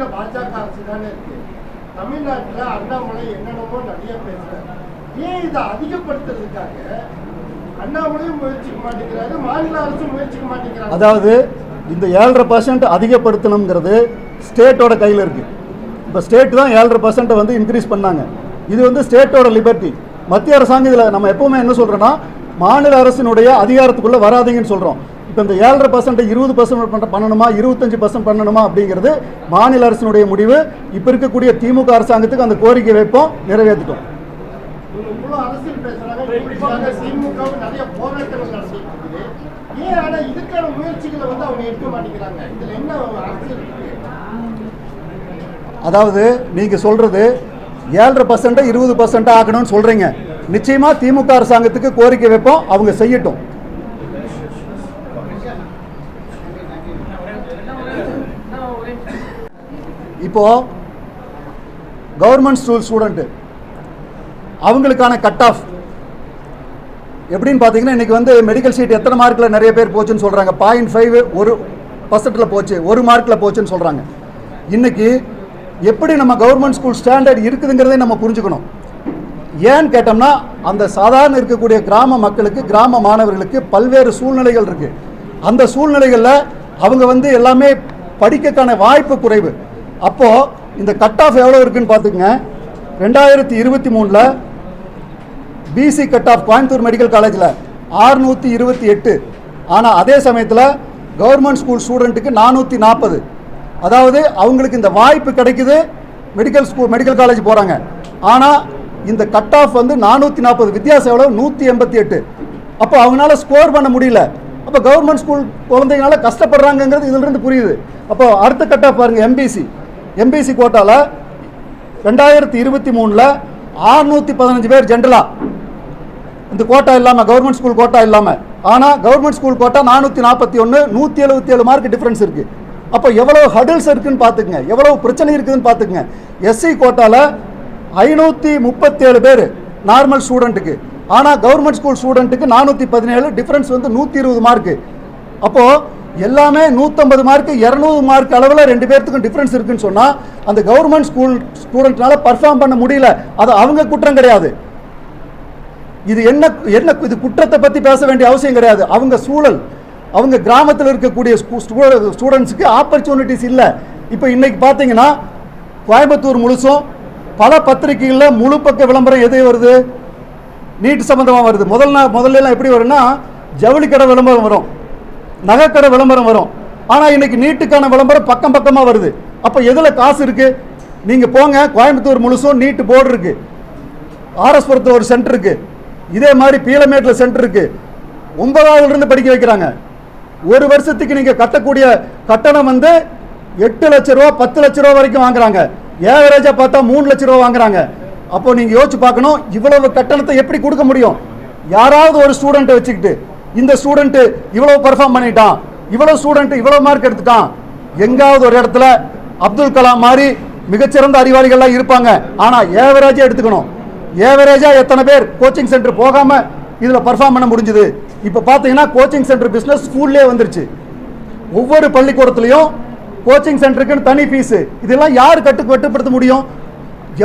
மத்தியில பாஜக அரசு தானே இருக்கு. தமிழ்நாட்டுல அண்ணாமலை என்னென்னமோ நிறைய பேசுறாரு. ஏன் இதை அதிகப்படுத்துறதுக்காக அண்ணாமலையும் முயற்சிக்க மாட்டேங்கிறாரு மாநில அரசும் முயற்சிக்க மாட்டேங்கிறாங்க அதாவது இந்த ஏழரை பர்சன்ட் அதிகப்படுத்தணுங்கிறது ஸ்டேட்டோட கையில் இருக்குது இப்போ ஸ்டேட் தான் ஏழரை பர்சன்ட்டை வந்து இன்க்ரீஸ் பண்ணாங்க. இது வந்து ஸ்டேட்டோட லிபர்ட்டி மத்திய அரசாங்கம் இதில் நம்ம எப்பவுமே என்ன சொல்கிறோன்னா மாநில அரசினுடைய அதிகாரத்துக்குள்ளே வராதிங்கன்னு சொல்கிறோம் இப்போ இந்த ஏழரை பர்சன்ட் இருபது பர்சன்ட் பண்ண பண்ணணுமா? இருபத்தஞ்சு பர்சன்ட் பண்ணணுமா? அப்படிங்கிறது மாநில அரசினுடைய முடிவு. இப்போ இருக்கக்கூடிய திமுக அரசாங்கத்துக்கு அந்த கோரிக்கை வைப்போம் நிறைவேற்றிட்டோம். அதாவது நீங்கள் சொல்கிறது ஏழரை பர்சன்ட்டை இருபது பர்சன்ட்டாக ஆக்கணும்னு சொல்கிறீங்க நிச்சயமாக திமுக அரசாங்கத்துக்கு கோரிக்கை வைப்போம் அவங்க செய்யட்டும். இப்போது கவர்மெண்ட் ஸ்கூல் ஸ்டூடெண்ட்டு அவங்களுக்கான கட் ஆஃப் எப்படின்னு பார்த்தீங்கன்னா இன்றைக்கி வந்து மெடிக்கல் சீட் எத்தனை மார்க்கில் நிறைய பேர் போச்சுன்னு சொல்கிறாங்க பாயிண்ட் ஃபைவ் ஒரு பர்சன்ட்டில் போச்சு ஒரு மார்க்கில் போச்சுன்னு சொல்கிறாங்க இன்றைக்கி எப்படி நம்ம கவர்மெண்ட் ஸ்கூல் ஸ்டாண்டர்ட் இருக்குதுங்கிறதே நம்ம புரிஞ்சுக்கணும். ஏன்னு கேட்டோம்னா அந்த சாதாரண இருக்கக்கூடிய கிராம மக்களுக்கு கிராம மாணவர்களுக்கு பல்வேறு சூழ்நிலைகள் இருக்குது அந்த சூழ்நிலைகளில் அவங்க வந்து எல்லாமே படிக்கக்கான வாய்ப்பு குறைவு. அப்போது இந்த கட் ஆஃப் எவ்வளோ இருக்குன்னு பார்த்துக்குங்க. ரெண்டாயிரத்தி இருபத்தி மூணில் BC cut off Coimbatore medical காலேஜில் ஆறுநூற்றி இருபத்தி எட்டு. ஆனால் அதே சமயத்தில் கவர்மெண்ட் ஸ்கூல் ஸ்டூடெண்ட்டுக்கு நானூற்றி நாற்பது அதாவது அவங்களுக்கு இந்த வாய்ப்பு கிடைக்குது மெடிக்கல் ஸ்கூல் மெடிக்கல் காலேஜ் போகிறாங்க ஆனால் இந்த கட் ஆஃப் வந்து நானூற்றி நாற்பது வித்தியாசம் எவ்வளோ நூற்றி எண்பத்தி எட்டு. அப்போ அவங்களால ஸ்கோர் பண்ண முடியல. அப்போ கவர்மெண்ட் ஸ்கூல் குழந்தைங்களால கஷ்டப்படுறாங்கங்கிறது இதிலிருந்து புரியுது. அப்போ அடுத்த கட் ஆஃப் பாருங்கள் எம்பிசி எம்பிசி கோட்டாவில் ரெண்டாயிரத்தி இருபத்தி மூணில் ஆறுநூற்றி பதினஞ்சு பேர் ஜென்ரலாக இந்த கோட்டா இல்லாமல் கவர்மெண்ட் ஸ்கூல் கோட்டா இல்லாமல் ஆனால் கவர்மெண்ட் ஸ்கூல் கோட்டா நானூற்றி நாற்பத்தி ஒன்று நூற்றி எழுபத்தி ஏழு மார்க் டிஃப்ரென்ஸ் இருக்குது அப்போ எவ்வளோ ஹடில்ஸ் இருக்குதுன்னு பார்த்துக்குங்க. எவ்வளோ பிரச்சனை இருக்குதுன்னு பார்த்துக்குங்க. எஸ்சி கோட்டாவில் ஐநூற்றி முப்பத்தேழு பேர் நார்மல் ஸ்டூடெண்ட்டுக்கு ஆனால் கவர்மெண்ட் ஸ்கூல் ஸ்டூடெண்ட்டுக்கு நானூற்றி பதினேழு டிஃப்ரென்ஸ் வந்து நூற்றி இருபது மார்க்கு அப்போது எல்லாமே நூற்றம்பது மார்க்கு இரநூறு மார்க் அளவில் ரெண்டு பேர்த்துக்கும் டிஃப்ரென்ஸ் இருக்குன்னு சொன்னால் அந்த கவர்மெண்ட் ஸ்கூல் ஸ்டூடெண்ட்னால பர்ஃபார்ம் பண்ண முடியல. அது அவங்க குற்றம் கிடையாது. இது என்ன என்ன இது குற்றத்தை பற்றி பேச வேண்டிய அவசியம் கிடையாது. அவங்க சூழல் அவங்க கிராமத்தில் இருக்கக்கூடிய ஸ்டூடெண்ட்ஸுக்கு ஆப்பர்ச்சுனிட்டிஸ் இல்லை. இப்போ இன்றைக்கி பார்த்தீங்கன்னா கோயம்புத்தூர் முழுசும் பல பத்திரிகைகளில் முழு பக்க விளம்பரம் எது வருது? நீட் சம்மந்தமாக வருது. முதல் நாள் முதல்ல எல்லாம் எப்படி வரும்னா ஜவுளி கடை விளம்பரம் வரும். நகைக்கடை விளம்பரம் வரும். ஆனால் இன்னைக்கு நீட்டுக்கான விளம்பரம் பக்கம் பக்கமாக வருது. அப்போ எதில் காசு இருக்குது நீங்கள் போங்க கோயம்புத்தூர் முழுசும் நீட்டு போர்டு இருக்குது ஆர்எஸ்புரத்தில் ஒரு சென்டர் இருக்கு. இதே மாதிரி பீலமேட்டில் சென்டர் இருக்கு. ஒன்பதாவதுலேருந்து படிக்க வைக்கிறாங்க. ஒரு வருஷத்துக்கு நீங்கள் கட்டக்கூடிய கட்டணம் வந்து எட்டு லட்ச ரூபா பத்து லட்ச ரூபா வரைக்கும் வாங்குறாங்க. ஏவரேஜாக பார்த்தா மூணு லட்ச ரூபா வாங்குறாங்க. அப்போ நீங்கள் யோசிச்சு பார்க்கணும் இவ்வளவு கட்டணத்தை எப்படி கொடுக்க முடியும்? யாராவது ஒரு ஸ்டூடெண்ட்டை வச்சுக்கிட்டு இந்த ஸ்டூடெண்ட்டு இவ்வளோ பெர்ஃபார்ம் பண்ணிட்டான் இவ்வளோ ஸ்டூடெண்ட்டு இவ்வளோ மார்க் எடுத்துட்டான். எங்காவது ஒரு இடத்துல அப்துல் கலாம் மாதிரி மிகச்சிறந்த அறிவாளிகள்லாம் இருப்பாங்க. ஆனால் ஏவரேஜாக எடுத்துக்கணும். ஏவரேஜாக எத்தனை பேர் கோச்சிங் சென்டர் போகாமல் இதில் பர்ஃபார்ம் பண்ண முடிஞ்சுது? இப்போ பார்த்தீங்கன்னா கோச்சிங் சென்டர் பிஸ்னஸ் ஸ்கூல்லே வந்துருச்சு. ஒவ்வொரு பள்ளிக்கூடத்துலையும் கோச்சிங் சென்டருக்குன்னு தனி ஃபீஸு இதெல்லாம் யார் கட்டு கட்டுப்படுத்த முடியும்?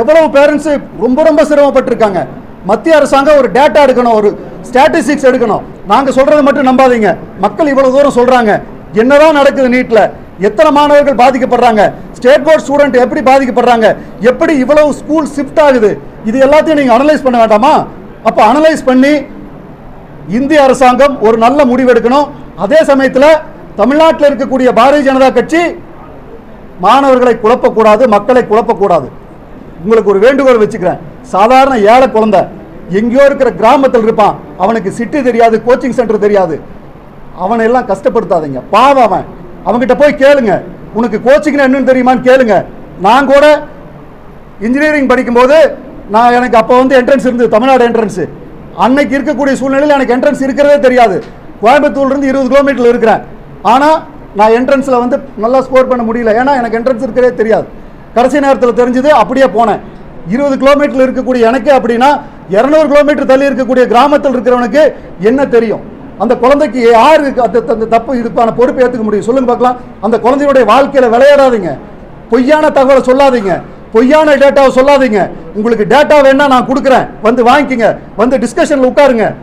எவ்வளவு பேரண்ட்ஸு ரொம்ப ரொம்ப சிரமப்பட்டிருக்காங்க. மத்திய அரசாங்கம் ஒரு டேட்டா எடுக்கணும் ஒரு ஸ்டாட்டிஸ்டிக்ஸ் எடுக்கணும். நாங்கள் சொல்றதை மட்டும் நம்பாதீங்க. மக்கள் இவ்வளோ தூரம் சொல்கிறாங்க என்னதான் நடக்குது நீட்டில் எத்தனை மாணவர்கள் பாதிக்கப்படுறாங்க? ஸ்டேட் போர்ட் ஸ்டூடெண்ட் எப்படி பாதிக்கப்படுறாங்க? எப்படி இவ்வளவு ஸ்கூல் ஷிஃப்ட் ஆகுது? இது எல்லாத்தையும் நீங்கள் அனலைஸ் பண்ண வேண்டாமா? அப்போ அனலைஸ் பண்ணி இந்திய அரசாங்கம் ஒரு நல்ல முடிவு எடுக்கணும். அதே சமயத்தில் தமிழ்நாட்டில் இருக்கக்கூடிய பாரதிய ஜனதா கட்சி மாணவர்களை குழப்பக்கூடாது மக்களை குழப்பக்கூடாது. உங்களுக்கு ஒரு வேண்டுகோள் வச்சுக்கிறேன். சாதாரண ஏழை குழந்தை எங்கேயோ இருக்கிற கிராமத்தில் இருப்பான். அவனுக்கு சிட்டி தெரியாது கோச்சிங் சென்டர் தெரியாது. அவனை எல்லாம் கஷ்டப்படுத்தாதீங்க. பாவம் அவன். அவன்கிட்ட போய் கேளுங்க. உனக்கு கோச்சிங் என்னன்னு தெரியுமான்னு கேளுங்க. நான் கூட இன்ஜினியரிங் படிக்கும்போது நான் எனக்கு அப்போ வந்து என்ட்ரன்ஸ் இருந்தது தமிழ்நாடு என்ட்ரன்ஸு அன்னைக்கு இருக்கக்கூடிய சூழ்நிலையில் எனக்கு என்ட்ரன்ஸ் இருக்கிறதே தெரியாது. கோயம்புத்தூர்லேருந்து இருபது கிலோமீட்டரில் இருக்கிறேன். ஆனால் நான் என்ட்ரன்ஸில் வந்து நல்லா ஸ்கோர் பண்ண முடியல. ஏன்னா எனக்கு என்ட்ரன்ஸ் இருக்கிறதே தெரியாது. கடைசி நேரத்தில் தெரிஞ்சது அப்படியே போனேன். இருபது கிலோமீட்டர் இருக்கக்கூடிய எனக்கு அப்படின்னா இரநூறு கிலோமீட்டர் தள்ளி இருக்கக்கூடிய கிராமத்தில் இருக்கிறவனுக்கு என்ன தெரியும்? அந்த குழந்தைக்கு யார் அந்த அந்த தப்பு இதுக்கான பொறுப்பை ஏற்றுக்க முடியும்? சொல்லுங்க பார்க்கலாம். அந்த குழந்தையுடைய வாழ்க்கையில் விளையாடாதீங்க. பொய்யான தகவலை சொல்லாதீங்க. பொய்யான டேட்டாவை சொல்லாதீங்க. உங்களுக்கு டேட்டா வேணா நான் கொடுக்குறேன். வந்து வாங்கிக்கங்க. வந்து டிஸ்கஷனில் உட்காருங்க.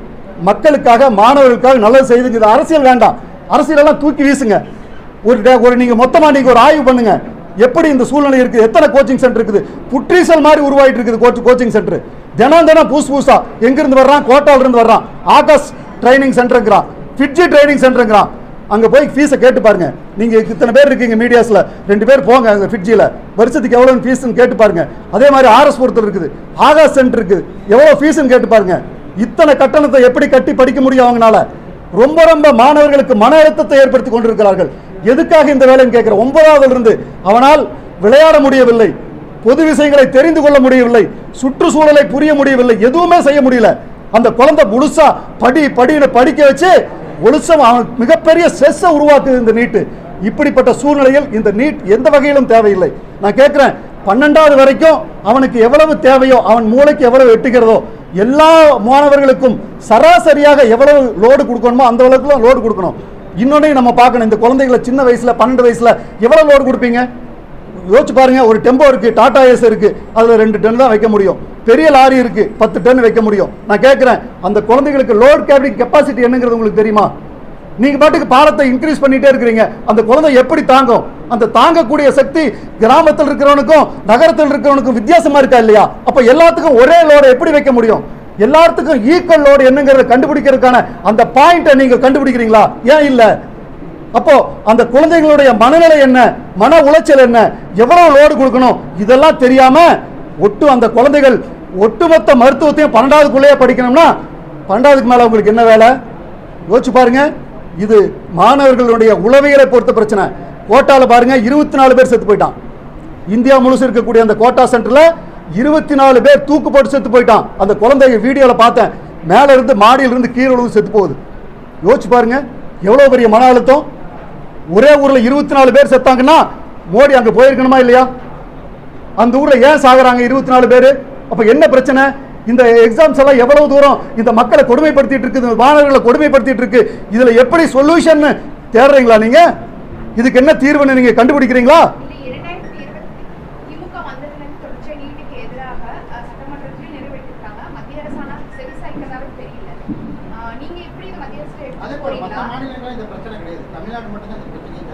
மக்களுக்காக மாணவர்களுக்காக நல்லது செய்துங்க இது அரசியல் வேண்டாம். அரசியலெல்லாம் தூக்கி வீசுங்க. ஒரு டே- ஒரு நீங்கள் மொத்தமாக நீங்கள் ஒரு ஆய்வு பண்ணுங்கள் எப்படி இந்த சூழ்நிலை இருக்குது எத்தனை கோச்சிங் சென்டர் இருக்குது? புற்றீசல் மாதிரி உருவாயிட்டு இருக்குது கோச் கோச்சிங் சென்டர் தினம் தினம் புதுசு புதுசா எங்கிருந்து வர்றான்? கோட்டாவிலிருந்து வர்றான். ஆகாஷ் ட்ரைனிங் சென்டருங்கிறான் ஃபிட்ஜி ட்ரைனிங் சென்டருங்கிறான் அங்கே போய் ஃபீஸை கேட்டு பாருங்க. நீங்கள் இத்தனை பேர் இருக்கீங்க மீடியாஸில். ரெண்டு பேர் போங்க அங்கே ஃபிட்ஜியில் வருஷத்துக்கு எவ்வளோன்னு ஃபீஸ்ன்னு கேட்டு பாருங்க. அதே மாதிரி ஆர்எஸ் பொறுத்தர் இருக்குது. ஆகாஷ் சென்டர் இருக்குது. எவ்வளோ ஃபீஸ்ன்னு கேட்டு பாருங்க. இத்தனை கட்டணத்தை எப்படி கட்டி படிக்க முடியும் அவங்களால? ரொம்ப ரொம்ப மாணவர்களுக்கு மன அழுத்தத்தை ஏற்படுத்தி கொண்டிருக்கிறார்கள். எதுக்காக இந்த வேலைன்னு கேட்கிற ஒன்பதாவதுல இருந்து அவனால் விளையாட முடியவில்லை. பொது விஷயங்களை தெரிந்து கொள்ள முடியவில்லை. சுற்றுச்சூழலை புரிய முடியவில்லை. எதுவுமே செய்ய முடியல. அந்த குழந்தை முழுசா படி படின்னு படிக்க வச்சு ஒழுசம் அவன் மிகப்பெரிய ஸ்ட்ரெஸ்ஸை உருவாக்குது இந்த நீட்டு. இப்படிப்பட்ட சூழ்நிலையில் இந்த நீட் எந்த வகையிலும் தேவையில்லை. நான் கேட்குறேன் பன்னெண்டாவது வரைக்கும் அவனுக்கு எவ்வளவு தேவையோ அவன் மூளைக்கு எவ்வளவு எட்டுகிறதோ எல்லா மாணவர்களுக்கும் சராசரியாக எவ்வளவு லோடு கொடுக்கணுமோ அந்த அளவுக்கு லோடு கொடுக்கணும். இன்னொன்றையும் நம்ம பார்க்கணும் இந்த குழந்தைகளை சின்ன வயசில் பன்னெண்டு வயசில் எவ்வளோ லோடு கொடுப்பீங்க? யோசிச்சு பாருங்க ஒரு டெம்போ இருக்கு டாடா ஏஸ் இருக்கு அதில் ரெண்டு டன் தான் வைக்க முடியும். பெரிய லாரி இருக்கு பத்து டன் வைக்க முடியும். நான் கேட்குறேன் அந்த குழந்தைகளுக்கு லோட் கேரிங் கெப்பாசிட்டி என்னங்கிறது உங்களுக்கு தெரியுமா? நீங்கள் பாட்டுக்கு பாலத்தை இன்க்ரீஸ் பண்ணிட்டே இருக்கிறீங்க அந்த குழந்தை எப்படி தாங்கும்? அந்த தாங்கக்கூடிய சக்தி கிராமத்தில் இருக்கிறவனுக்கும் நகரத்தில் இருக்கிறவனுக்கும் வித்தியாசமா இருக்கா இல்லையா? அப்போ எல்லாத்துக்கும் ஒரே லோடை எப்படி வைக்க முடியும்? எல்லாத்துக்கும் ஈக்குவல் லோடு என்னங்கிறத கண்டுபிடிக்கிறதுக்கான அந்த பாயிண்ட்டை நீங்க கண்டுபிடிக்கிறீங்களா? ஏன் இல்லை? அப்போ அந்த குழந்தைங்களுடைய மனநிலை என்ன? மன உளைச்சல் என்ன? எவ்வளவு லோடு கொடுக்கணும்? இதெல்லாம் தெரியாம ஒட்டு அந்த குழந்தைகள் ஒட்டுமொத்த மருத்துவத்தையும் பன்னெண்டாவதுக்குள்ளேயே படிக்கணும்னா பன்னெண்டாவதுக்கு மேல உங்களுக்கு என்ன வேலை? யோசிச்சு பாருங்க. இது மாணவர்களுடைய உளவியலை பொறுத்த பிரச்சனை. கோட்டால பாருங்க இருபத்தி நாலு பேர் செத்து போயிட்டான். இந்தியா முழுசு இருக்கக்கூடிய அந்த கோட்டா சென்டர்ல இருபத்தி நாலு பேர் தூக்கு போட்டு செத்து போயிட்டான். அந்த குழந்தைய வீடியோவில் பார்த்தேன். மேலே இருந்து மாடியில இருந்து கீழே செத்து போகுது. யோசிச்சு பாருங்க எவ்வளோ பெரிய மன அழுத்தம்? ஒரே ஊரில் இருபத்தி நாலு பேர் செத்தாங்கன்னா மோடி அங்கே போயிருக்கணுமா இல்லையா? அந்த ஊரில் ஏன் சாகுறாங்க இருபத்தி நாலு பேர்? அப்போ என்ன பிரச்சனை? இந்த எக்ஸாம்ஸ் எல்லாம் எவ்வளவு தூரம்? இந்த மக்களை கொடுமைப்படுத்திட்டு இருக்கு இந்த மாணவர்களை கொடுமைப்படுத்திட்டு இருக்கு. இதில் எப்படி சொல்யூஷன் தேடுறீங்களா நீங்கள் இதுக்கு என்ன தீர்வுன்னு நீங்கள் கண்டுபிடிக்கிறீங்களா இல்லை இரண்டாயிரத்தி இருபத்தி திமுக வந்ததிலிருந்து தொடர்ச்சியா நீட்டுக்கு எதிராக அஹ், சட்டமன்றத்தில் நிறைவேற்றிருக்காங்க மத்திய அரசான செவிசாய்க்கிறதாக தெரியல அஹ், நீங்க எப்படி இதை மத்திய அரசு அதே எடுத்து போல மற்ற போறீங்களா மாநிலங்களில் இந்த பிரச்சனை கிடையாது தமிழ்நாடு மட்டும்தான் இந்த பிரச்சனையே ஜாஸ்தி. இல்ல, அவ- அவங்களுக்கு முடிச்சுட்டு வந்துடுறேன் அஹ், இது நீங்க மத்திய அரசு கிட்ட இதை எடுத்துட்டு போறீங்களா மத்திய அரசு இதை அணுகிறதையும் நீங்க எப்படி பாக்குறீங்க இல்லை தொடர்ச்சியா ஒரு மாநில அரசு எதிர்ப்பு தெரிவிக்குது சட்டமன்றத்துல அனைத்து கட்சிகளும் அதற்கு வந்து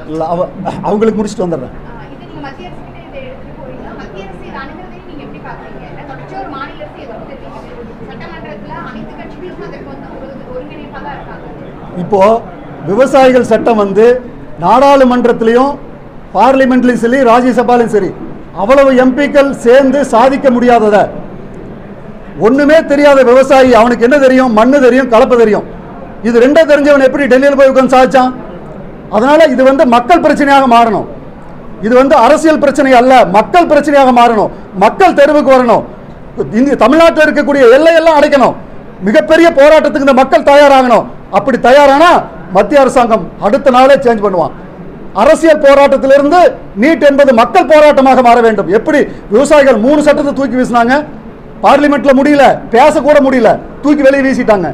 ஒருங்கிணைப்பா தான் இருக்காங்க. இப்போ விவசாயிகள் சட்டம் வந்து நாடாளுமன்றத்திலையும் பார்லிமெண்ட்லையும் சரி ராஜ்யசபாலையும் சரி அவ்வளவு எம்பிக்கள் சேர்ந்து சாதிக்க முடியாததை. ஒண்ணுமே தெரியாத விவசாயி அவனுக்கு என்ன தெரியும்? மண்ணு தெரியும் கலப்பு தெரியும். இது ரெண்டே தெரிஞ்சவன் எப்படி டெல்லியில் போய் உட்கார்ந்து சாதிச்சான்? அதனால் இது வந்து மக்கள் பிரச்சனையாக மாறணும். இது வந்து அரசியல் பிரச்சனை அல்ல மக்கள் பிரச்சனையாக மாறணும். மக்கள் தெருவுக்கு வரணும். இந்திய தமிழ்நாட்டில் இருக்கக்கூடிய எல்லையெல்லாம் அடைக்கணும். மிகப்பெரிய போராட்டத்துக்கு இந்த மக்கள் தயாராகணும். அப்படி தயாரானா மத்திய அரசாங்கம் அடுத்த நாளே சேஞ்ச் பண்ணுவான். அரசியல் போராட்டத்திலிருந்து நீட் என்பது மக்கள் போராட்டமாக மாற வேண்டும். எப்படி? விவசாயிகள் மூணு சட்டத்தை தூக்கி வீசினாங்க. பார்லிமெண்ட்ல முடியல பேசக்கூட முடியல தூக்கி வெளியே வீசிட்டாங்க.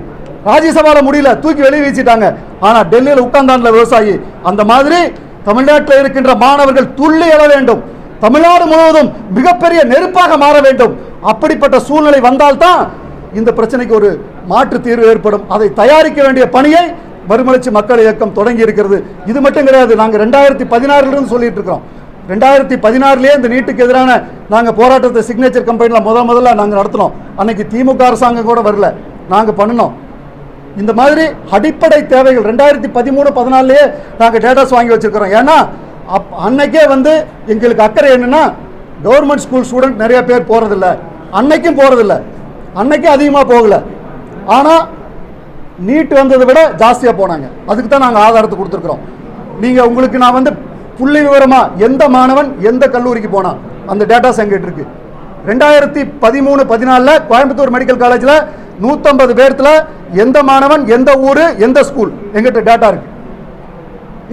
ராஜ்யசபாவில் முடியல தூக்கி வெளியே வீசிட்டாங்க. ஆனால் டெல்லியில் உட்கார்ந்தான்ல விவசாயி அந்த மாதிரி தமிழ்நாட்டில் இருக்கின்ற மாணவர்கள் துள்ளி எழ வேண்டும். தமிழ்நாடு முழுவதும் மிகப்பெரிய நெருப்பாக மாற வேண்டும். அப்படிப்பட்ட சூழ்நிலை வந்தால்தான் இந்த பிரச்சனைக்கு ஒரு மாற்று தீர்வு ஏற்படும். அதை தயாரிக்க வேண்டிய பணியை மறுமலர்ச்சி மக்கள் இயக்கம் தொடங்கி இருக்கிறது. இது மட்டும் கிடையாது நாங்கள் ரெண்டாயிரத்தி பதினாறுலேருந்து சொல்லிட்டு இருக்கிறோம். ரெண்டாயிரத்தி பதினாறுலேயே இந்த நீட்டுக்கு எதிரான நாங்கள் போராட்டத்தை சிக்னேச்சர் கம்பெனியில் முத முதல்ல நாங்கள் நடத்தினோம். அன்னைக்கு திமுக அரசாங்கம் கூட வரல. நாங்கள் பண்ணினோம். இந்த மாதிரி அடிப்படை தேவைகள் ரெண்டாயிரத்தி பதிமூணு பதினாலுலேயே நாங்கள் டேட்டாஸ் வாங்கி வச்சுருக்கிறோம். ஏன்னா அப் அன்னைக்கே வந்து எங்களுக்கு அக்கறை என்னென்னா கவர்மெண்ட் ஸ்கூல் ஸ்டூடெண்ட் நிறைய பேர் போகிறதில்ல அன்னைக்கும் போகிறதில்ல அன்னைக்கும் அதிகமாக போகலை. ஆனால் நீட் வந்ததை விட ஜாஸ்தியாக போனாங்க. அதுக்கு தான் நாங்கள் ஆதாரத்தை கொடுத்துருக்குறோம். நீங்கள் உங்களுக்கு நான் வந்து புள்ளி விவரமாக எந்த மாணவன் எந்த கல்லூரிக்கு போனான் அந்த டேட்டாஸ் எங்கிட்ட இருக்குது ரெண்டாயிரத்தி பதிமூணு பதினாலில் கோயம்புத்தூர் மெடிக்கல் காலேஜில் நூற்றம்பது பேர்த்துல எந்த மாணவன் எந்த ஊர் எந்த ஸ்கூல் எங்கிட்ட டேட்டா இருக்கு.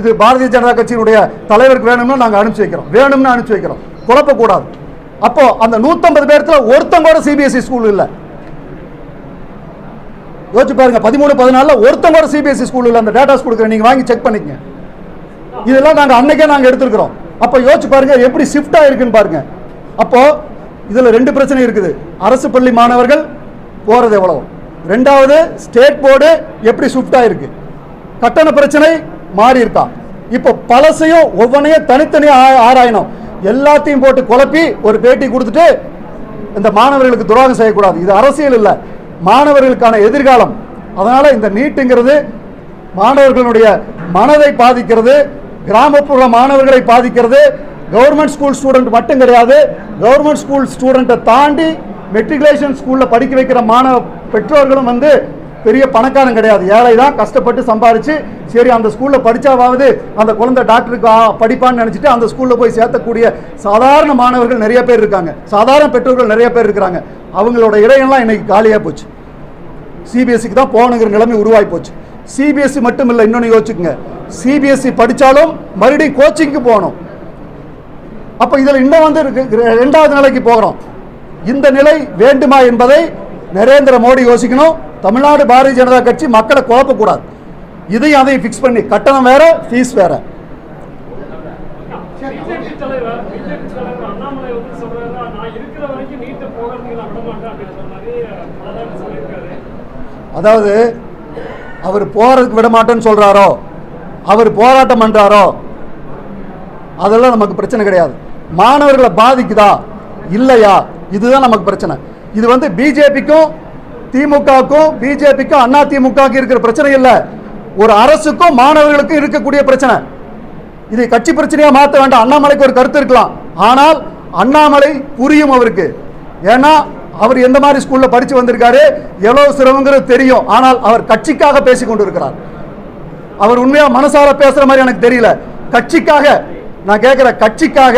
இது பாரதிய ஜனதா கட்சியினுடைய தலைவருக்கு வேணும்னா நாங்கள் அனுப்பிச்சு வைக்கிறோம். வேணும்னு அனுப்பிச்சி வைக்கிறோம். குழப்பக்கூடாது. அப்போ அந்த நூற்றம்பது பேர்த்துல ஒருத்தங்க கூட சிபிஎஸ்சி ஸ்கூல் இல்லை. யோசிச்சு பாருங்க பதிமூணு பதினாலில் ஒருத்தங்க கூட சிபிஎஸ்சி ஸ்கூல் இல்லை. அந்த டேட்டாஸ் கொடுக்குறேன் நீங்கள் வாங்கி செக் பண்ணிக்கங்க. இதெல்லாம் நாங்கள் அன்னைக்கே நாங்கள் எடுத்துருக்கிறோம். அப்போ யோசிச்சு பாருங்க எப்படி ஷிஃப்ட் ஆயிருக்குன்னு பாருங்க. அப்போ இதில் ரெண்டு பிரச்சனை இருக்குது. அரசு பள்ளி மாணவர்கள் போகிறது எவ்வளோ ரெண்டாவது ஸ்டேட் போர்டு எப்படி ஷிஃப்ட் இருக்கு கட்டண பிரச்சனை மாறி இருக்கா இப்போ பழசையும் ஒவ்வொன்றையும் தனித்தனியாக ஆராயணும். எல்லாத்தையும் போட்டு குழப்பி ஒரு பேட்டி கொடுத்துட்டு இந்த மாணவர்களுக்கு துரோகம் செய்யக்கூடாது. இது அரசியல் இல்லை. மாணவர்களுக்கான எதிர்காலம். அதனால் இந்த நீட்டுங்கிறது மாணவர்களுடைய மனதை பாதிக்கிறது கிராமப்புற மாணவர்களை பாதிக்கிறது. கவர்மெண்ட் ஸ்கூல் ஸ்டூடெண்ட் மட்டும் கிடையாது. கவர்மெண்ட் ஸ்கூல் ஸ்டூடெண்ட்டை தாண்டி மெட்ரிகுலேஷன் ஸ்கூலில் படிக்க வைக்கிற மாணவ பெற்றோர்களும் வந்து பெரிய பணக்காரன் கிடையாது. ஏழை தான் கஷ்டப்பட்டு சம்பாரிச்சு சரி அந்த ஸ்கூலில் படித்தாவாவது அந்த குழந்தை டாக்டருக்கு படிப்பான்னு நினச்சிட்டு அந்த ஸ்கூலில் போய் சேர்த்தக்கூடிய சாதாரண மாணவர்கள் நிறைய பேர் இருக்காங்க. சாதாரண பெற்றோர்கள் நிறைய பேர் இருக்கிறாங்க. அவங்களோட இடையெல்லாம் இன்னைக்கு காலியாக போச்சு. சிபிஎஸ்சிக்கு தான் போகணுங்கிற நிலைமை உருவாகி போச்சு. சிபிஎஸ்சி மட்டும் இல்லை இன்னொன்று யோசிச்சுக்கோங்க. சிபிஎஸ்சி படித்தாலும் மறுபடியும் கோச்சிங்க்கு போகணும். அப்போ இதில் இன்னும் வந்து இருக்கு- ரெண்டாவது நிலைக்கு போகிறோம். இந்த நிலை வேண்டுமா என்பதை நரேந்திர மோடி யோசிக்கணும். தமிழ்நாடு பாரதிய ஜனதா கட்சி மக்களை குழப்பக்கூடாது. இதையும் அதையும் ஃபிக்ஸ் பண்ணி கட்டணம் வேற ஃபீஸ் வேற. அதாவது அவர் போறதுக்கு விட மாட்டேன்னு சொல்றாரோ அவர் போராட்டம் பண்றாரோ அதெல்லாம் நமக்கு பிரச்சனை கிடையாது. மாணவர்களை பாதிக்குதா? இல்லையா? இதுதான் நமக்கு பிரச்சனை. இது வந்து பிஜேபிக்கும் திமுகவுக்கும் பிஜேபிக்கும் அண்ணா திமுகவுக்கும் இருக்கிற பிரச்சனை இல்லை. ஒரு அரசுக்கும் மாணவர்களுக்கும் இருக்கக்கூடிய பிரச்சனை. இதை கட்சி பிரச்சனையாக மாற்ற வேண்டாம். அண்ணாமலைக்கு ஒரு கருத்து இருக்கலாம். ஆனால் அண்ணாமலை புரியும் அவருக்கு. ஏன்னா அவர் எந்த மாதிரி ஸ்கூலில் படித்து வந்திருக்காரு எவ்வளவு சிரமங்கிறது தெரியும். ஆனால் அவர் கட்சிக்காக பேசிக் கொண்டிருக்கிறார். அவர் உண்மையாக மனசார பேசுகிற மாதிரி எனக்கு தெரியல. கட்சிக்காக நான் கேட்குற கட்சிக்காக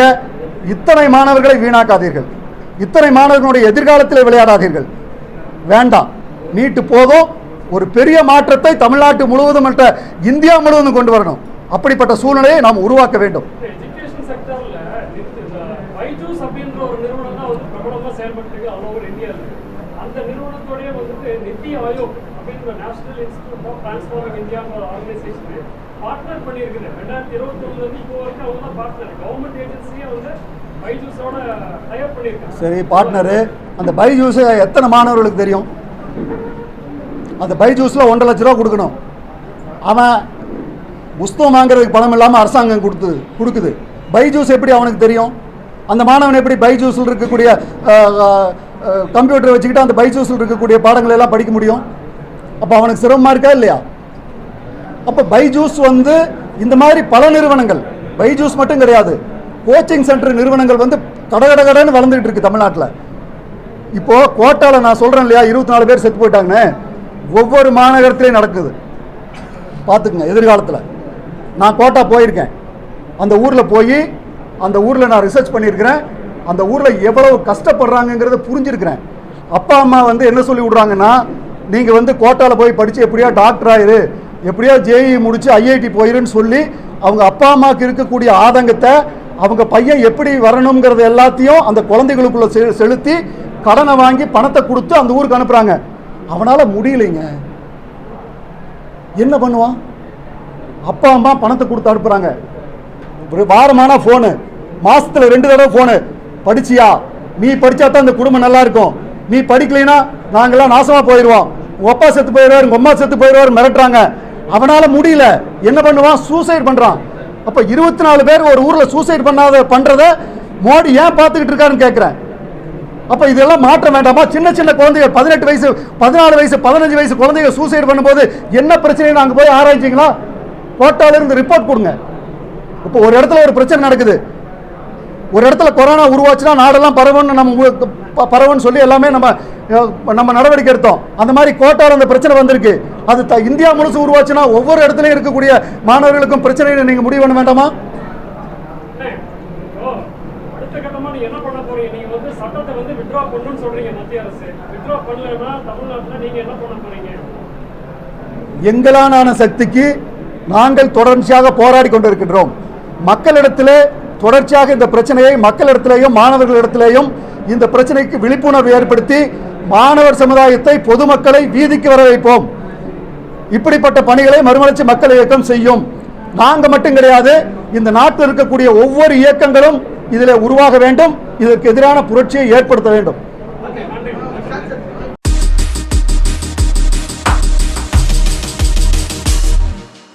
இத்தனை மாணவர்களை வீணாக்காதீர்கள். இத்தனை மாணவர்களுடைய எதிர்காலத்தில் விளையாடாதீர்கள். வேண்டாம். நீட்டு போதும். ஒரு பெரிய மாற்றத்தை தமிழ்நாட்டு முழுவதும் மற்ற இந்தியா முழுவதும் கொண்டு வரணும். அப்படிப்பட்ட சூழ்நிலையை நாம் உருவாக்க வேண்டும். இந்த எஜுகேஷன் செக்டர்ல இந்த வந்து பார்ட்னர் பண்ணியிருக்குது. ரெண்டாயிரத்தி இருபத்தி இருந்து இப்போ வரைக்கும் அவங்க தான் பார்ட்னர் கவர்மெண்ட் ஏஜென்சியே வந்து சரி பார்ட்னரு அந்த பைஜூஸ் எத்தனை மாணவர்களுக்கு தெரியும்? அந்த பைஜூஸில் ஒன்றரை லட்ச ரூபா கொடுக்கணும். அவன் புஸ்தகம் வாங்குறதுக்கு பணம் இல்லாமல் அரசாங்கம் கொடுத்து கொடுக்குது. பைஜூஸ் எப்படி அவனுக்கு தெரியும்? அந்த மாணவன் எப்படி பைஜூஸில் இருக்கக்கூடிய கம்ப்யூட்டர் வச்சுக்கிட்டு அந்த பைஜூஸில் இருக்கக்கூடிய பாடங்கள் எல்லாம் படிக்க முடியும்? அப்போ அவனுக்கு சிரமமாக இருக்கா இல்லையா? அப்போ பைஜூஸ் வந்து இந்த மாதிரி பல நிறுவனங்கள் பைஜூஸ் மட்டும் கிடையாது. கோச்சிங் சென்டர் நிறுவனங்கள் வந்து கடகடகடன்னு வளர்ந்துட்டு இருக்கு தமிழ்நாட்டில். இப்போ கோட்டால நான் சொல்றேன் இல்லையா இருபத்தி நாலு பேர் செத்து போயிட்டாங்கன்னு? ஒவ்வொரு மாநகரத்திலையும் நடக்குது. பார்த்துக்குங்க எதிர்காலத்தில். நான் கோட்டா போயிருக்கேன். அந்த ஊரில் போய் அந்த ஊரில் நான் ரிசர்ச் பண்ணியிருக்கிறேன். அந்த ஊரில் எவ்வளவு கஷ்டப்படுறாங்கங்கிறத புரிஞ்சிருக்கிறேன். அப்பா அம்மா வந்து என்ன சொல்லி விடுறாங்கன்னா நீங்கள் வந்து கோட்டாவில் போய் படித்து எப்படியா டாக்டர் ஆயிரு எப்படியா ஜேஇ முடித்து ஐஐடி போயிருன்னு சொல்லி அவங்க அப்பா அம்மாவுக்கு இருக்கக்கூடிய ஆதங்கத்தை அவங்க பையன் எப்படி வரணுங்கிறது எல்லாத்தையும் அந்த குழந்தைகளுக்குள்ள செ- செலுத்தி கடனை வாங்கி பணத்தை கொடுத்து அந்த ஊருக்கு அனுப்புகிறாங்க அவனால் முடியலைங்க. என்ன பண்ணுவான்? அப்பா அம்மா பணத்தை கொடுத்து அனுப்புகிறாங்க ஒரு வாரமான ஃபோனு மாதத்தில் ரெண்டு தடவை ஃபோனு படிச்சியா? நீ படித்தா தான் இந்த குடும்பம் நல்லா இருக்கும். நீ படிக்கலைன்னா நாங்கள்லாம் நாசமாக போயிடுவோம் உங்கள் அப்பா செத்து போயிடுவார் உங்கள் அம்மா செத்து போயிடுவார் மிரட்டுறாங்க. அவனால் முடியல. என்ன பண்ணுவான்? சூசைட் பண்ணுறான் அப்போ இருபத்தி நாலு பேர் ஒரு ஊரில் சூசைட் பண்ணாத பண்ணுறத மோடி ஏன் பார்த்துக்கிட்டு இருக்காருன்னு கேட்குறேன் அப்போ இதெல்லாம் மாற்ற வேண்டாமா? சின்ன சின்ன குழந்தைகள் பதினெட்டு வயசு பதினாலு வயசு பதினஞ்சு வயசு குழந்தைங்க சூசைட் பண்ணும்போது என்ன பிரச்சனை அங்கே போய் ஆராய்ச்சிங்களா? கோட்டால ரிப்போர்ட் கொடுங்க. இப்போ ஒரு இடத்துல ஒரு பிரச்சனை நடக்குது. ஒரு இடத்துல கொரோனா உருவாச்சுன்னா நாடெல்லாம் பரவுன்னு நம்ம பரவுன்னு சொல்லி எல்லாமே நம்ம நம்ம நடவடிக்கை எடுத்தோம். அந்த மாதிரி கோட்டால அந்த பிரச்சனை வந்திருக்கு. அது த- இந்தியா முழுசு உருவாச்சுன்னா ஒவ்வொரு இடத்துலையும் இருக்கக்கூடிய மாணவர்களுக்கும் பிரச்சனையை நீங்க முடிவு பண்ண வேண்டாமா? எங்களான சக்திக்கு நாங்கள் தொடர்ச்சியாக போராடி கொண்டிருக்கின்றோம். மக்களிடத்திலே தொடர்ச்சியாக இந்த பிரச்சனையை மக்களிடத்திலேயும் மாணவர்களிடத்திலேயும் இந்த பிரச்சனைக்கு விழிப்புணர்வு ஏற்படுத்தி மாணவர் சமுதாயத்தை பொதுமக்களை வீதிக்கு வர வைப்போம். இப்படிப்பட்ட பணிகளை மறுமலர்ச்சி மக்கள் இயக்கம் செய்யும். நாங்கள் மட்டும் கிடையாது இந்த நாட்டில் இருக்கக்கூடிய ஒவ்வொரு இயக்கங்களும் இதில் உருவாக வேண்டும். இதற்கு எதிரான புரட்சியை ஏற்படுத்த வேண்டும்.